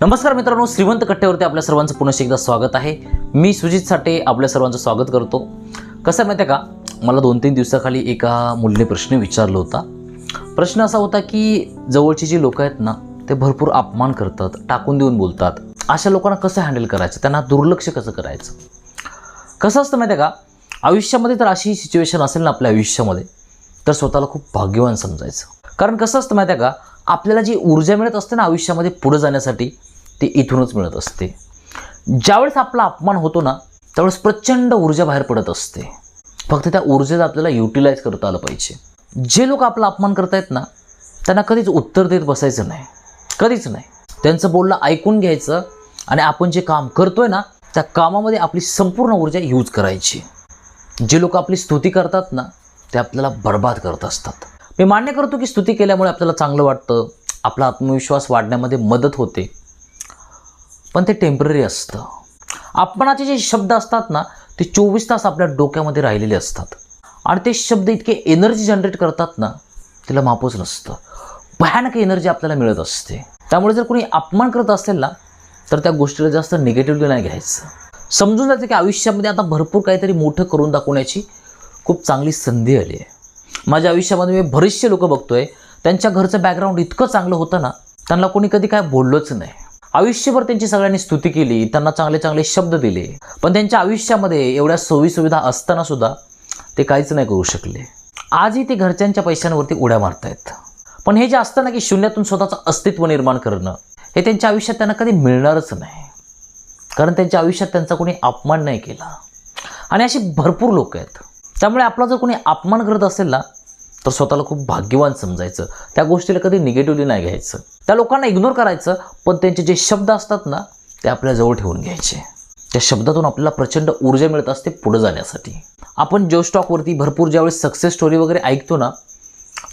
नमस्कार मित्रांनो श्रीमंत कट्ट्यावरती आपल्या सर्वांचं पुन्हा एकदा स्वागत आहे. मी सुजित साठे आपल्या सर्वांचं स्वागत करतो. कसं आहे माहिती आहे का? मला दोन तीन दिवसाखाली एका मुलीने प्रश्न विचारला होता. प्रश्न असा होता की जवळची जी लोक आहेत ना ते भरपूर अपमान करतात टाकून देऊन बोलतात. अशा लोकांना कसं हँडल करायचं? त्यांना दुर्लक्ष कसं करायचं? कसं असतं माहिती आहे का? आयुष्यामध्ये तर अशी सिच्युएशन असेल ना आपल्या आयुष्यामध्ये तर स्वतःला खूप भाग्यवान समजायचं. कारण कसं असतं माहिती आहे का? आपल्याला जी ऊर्जा मिळत असते ना आयुष्यामध्ये पुढे जाण्यासाठी ती इथूनच मिळत असते. ज्यावेळेस आपला अपमान होतो ना त्यावेळेस प्रचंड ऊर्जा बाहेर पडत असते. फक्त त्या ऊर्जेचा आपल्याला युटिलाइज करता आलं पाहिजे. जे लोक आपला अपमान करतायत ना त्यांना कधीच उत्तर देत बसायचं नाही. कधीच नाही. त्यांचं बोलणं ऐकून घ्यायचं आणि आपण जे काम करतोय ना त्या कामामध्ये आपली संपूर्ण ऊर्जा यूज करायची. जे लोक आपली स्तुती करतात ना ते आपल्याला बर्बाद करत असतात. मी मान्य करतो की स्तुती केल्यामुळे आपल्याला चांगलं वाटतं. आपला आत्मविश्वास वाढण्यामध्ये मदत होते. पण ते टेंपररी असतं. अपमानाचे जे शब्द असतात ना ते चोवीस तास आपल्या डोक्यामध्ये राहिलेले असतात. आणि ते शब्द इतके एनर्जी जनरेट करतात ना तिला मापच नसतं. भयानक एनर्जी आपल्याला मिळत असते. त्यामुळे जर कोणी अपमान करत असेल ना तर त्या गोष्टीला जास्त निगेटिव्हली नाही घ्यायचं. समजून जायचं की आयुष्यामध्ये आता भरपूर काहीतरी मोठं करून दाखवण्याची खूप चांगली संधी आली आहे. माझ्या आयुष्यामध्ये मी बरेचसे लोक बघतोय त्यांच्या घरचं बॅकग्राऊंड इतकं चांगलं होतं ना त्यांना कोणी कधी काय बोललोच नाही. आयुष्यभर त्यांची सगळ्यांनी स्तुती केली त्यांना चांगले चांगले शब्द दिले. पण त्यांच्या आयुष्यामध्ये एवढ्या सोयीसुविधा असताना सुद्धा ते काहीच नाही करू शकले. आजही ते घरच्यांच्या पैशांवरती उड्या मारतायत. पण हे जे असतं ना की शून्यातून स्वतःचं अस्तित्व निर्माण करणं हे त्यांच्या आयुष्यात त्यांना कधी मिळणारच नाही. कारण त्यांच्या आयुष्यात त्यांचा कोणी अपमान नाही केला. आणि अशी भरपूर लोक आहेत. त्यामुळे आपला जर कोणी अपमान करत असेल ना तर स्वतःला खूप भाग्यवान समजायचं. त्या गोष्टीला कधी निगेटिव्हली नाही घ्यायचं. त्या लोकांना इग्नोर करायचं पण त्यांचे जे शब्द असतात ना ते आपल्याजवळ ठेवून घ्यायचे. त्या शब्दातून आपल्याला प्रचंड ऊर्जा मिळत असते पुढे जाण्यासाठी. आपण जो स्टॉकवरती भरपूर ज्यावेळेस सक्सेस स्टोरी वगैरे ऐकतो ना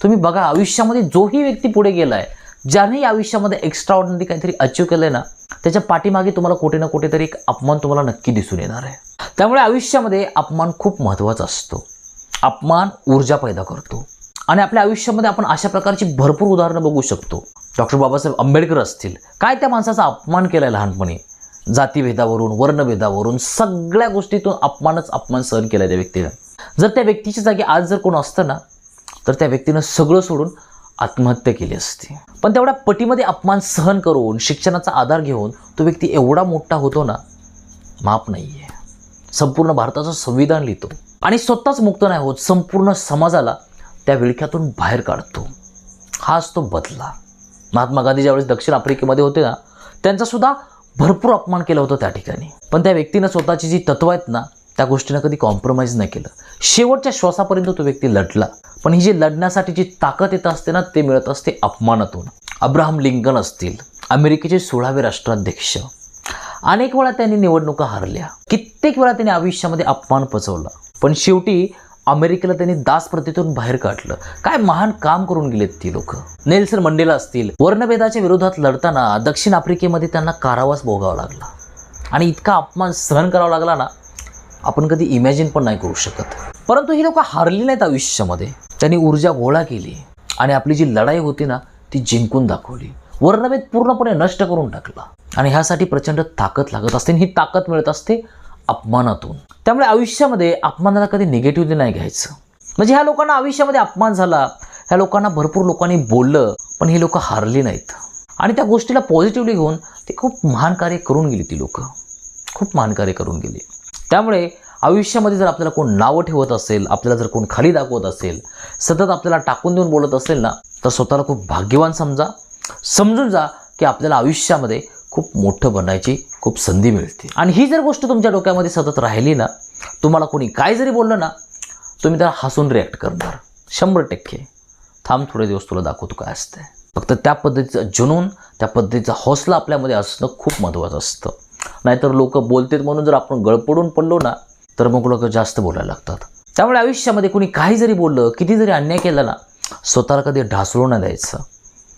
तुम्ही बघा आयुष्यामध्ये जोही व्यक्ती पुढे गेला आहे ज्यानेही आयुष्यामध्ये एक्स्ट्रा ऑर्डिनरी काहीतरी अचीव केलं आहे ना त्याच्या पाठीमागे तुम्हाला कुठे ना कुठेतरी एक अपमान तुम्हाला नक्की दिसून येणार आहे. त्यामुळे आयुष्यामध्ये अपमान खूप महत्त्वाचा असतो. अपमान ऊर्जा पैदा करतो. आणि आपल्या आयुष्यामध्ये आपण अशा प्रकारची भरपूर उदाहरणं बघू शकतो. डॉक्टर बाबासाहेब आंबेडकर असतील काय त्या माणसाचा अपमान केला आहे लहानपणी? जातीभेदावरून वर्णभेदावरून सगळ्या गोष्टीतून अपमानच अपमान सहन केला त्या व्यक्तीनं. जर त्या व्यक्तीच्या जागी आज जर कोण असतं ना तर त्या व्यक्तीनं सगळं सोडून आत्महत्या केली असती. पण तेवढ्या पटीमध्ये अपमान सहन करून शिक्षणाचा आधार घेऊन तो व्यक्ती एवढा मोठा होतो ना माप नाही आहे संपूर्ण भारताचं संविधान लिहितो. आणि स्वतःच मुक्त नाही होत संपूर्ण समाजाला त्या विळख्यातून बाहेर काढतो. हाच तो बदला. महात्मा गांधी ज्यावेळेस दक्षिण आफ्रिकेमध्ये होते ना त्यांचासुद्धा भरपूर अपमान केला होता त्या ठिकाणी. पण त्या व्यक्तीनं स्वतःची जी तत्व आहेत ना त्या गोष्टीनं कधी कॉम्प्रोमाइज नाही केलं. शेवटच्या श्वासापर्यंत तो व्यक्ती लढला. पण ही जी लढण्यासाठी जी ताकद येत असते ना ते मिळत असते अपमानातून. अब्राहम लिंकन असतील अमेरिकेचे सोळावे राष्ट्राध्यक्ष. अनेक वेळा त्यांनी निवडणुका हरल्या. कित्येक वेळा त्यांनी आयुष्यामध्ये अपमान पचवला. पण शेवटी अमेरिकेला त्यांनी दासप्रथेतून बाहेर काढलं. काय महान काम करून गेलेत ती लोक. नेल्सन मंडेला असतील. वर्णभेदाच्या विरोधात लढताना दक्षिण आफ्रिकेमध्ये त्यांना कारावास भोगावा लागला. आणि इतका अपमान सहन करावा लागला ना आपण कधी इमॅजिन पण नाही करू शकत. परंतु ही लोक हारली नाहीत आयुष्यामध्ये. त्यांनी ऊर्जा गोळा केली. आणि आपली जी लढाई होती ना ती जिंकून दाखवली. वर्णभेद पूर्णपणे नष्ट करून टाकला. आणि ह्यासाठी प्रचंड ताकद लागत असते आणि ही ताकद मिळत असते अपमानातून. त्यामुळे आयुष्यामध्ये अपमानाला कधी निगेटिव्हली नाही घ्यायचं. म्हणजे ह्या लोकांना आयुष्यामध्ये अपमान झाला ह्या लोकांना भरपूर लोकांनी बोललं पण हे लोक हारली नाहीत. आणि त्या गोष्टीला पॉझिटिव्हली घेऊन ते खूप महान कार्य करून गेली ती लोक. खूप महान कार्य करून गेली. त्यामुळे आयुष्यामध्ये जर आपल्याला कोण नावं ठेवत असेल आपल्याला जर कोण खाली दाखवत असेल सतत आपल्याला टाकून देऊन बोलत असेल ना तर स्वतःला खूप भाग्यवान समजा. समजून जा की आपल्याला आयुष्यामध्ये खूप मोठं बनायची खूप संधी मिळते. आणि ही जर गोष्ट तुमच्या डोक्यामध्ये सतत राहिली ना तुम्हाला कोणी काय जरी बोललं ना तुम्ही त्याला हसून रिॲक्ट करणार. शंभर टक्के. थांब थोडे दिवस तुला दाखवतो काय असतं फक्त त्या पद्धतीचं जुनून त्या पद्धतीचा हौसला आपल्यामध्ये असणं खूप महत्त्वाचं असतं. नाहीतर लोक बोलतात म्हणून जर आपण गळपडून पडलो ना तर मग लोक जास्त बोलायला लागतात. त्यामुळे आयुष्यामध्ये कोणी काही जरी बोललं किती जरी अन्याय केला ना स्वतःला कधी ढासळू नाही द्यायचं.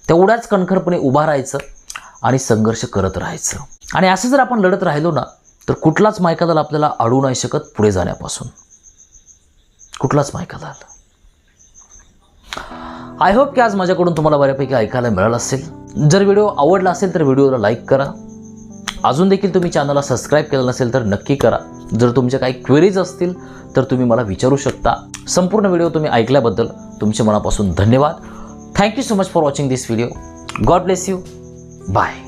तेवढ्याच कणखरपणे उभा राहायचं आणि संघर्ष करत राहायचं. आणि असं जर आपण लढत राहिलो ना तर कुठलाच मायकादल आपल्याला अडवू नाही शकत पुढे जाण्यापासून. कुठलाच मायकादल. आय होप की आज माझ्याकडून तुम्हाला बऱ्यापैकी ऐकायला मिळालं असेल. जर व्हिडिओ आवडला असेल तर व्हिडिओला लाईक करा. अजून देखील तुम्ही चॅनलला सबस्क्राईब केलं नसेल तर नक्की करा. जर तुमच्या काही क्वेरीज असतील तर तुम्ही मला विचारू शकता. संपूर्ण व्हिडिओ तुम्ही ऐकल्याबद्दल तुमचे मनापासून धन्यवाद. Thank you so much for watching this video God bless you Bye.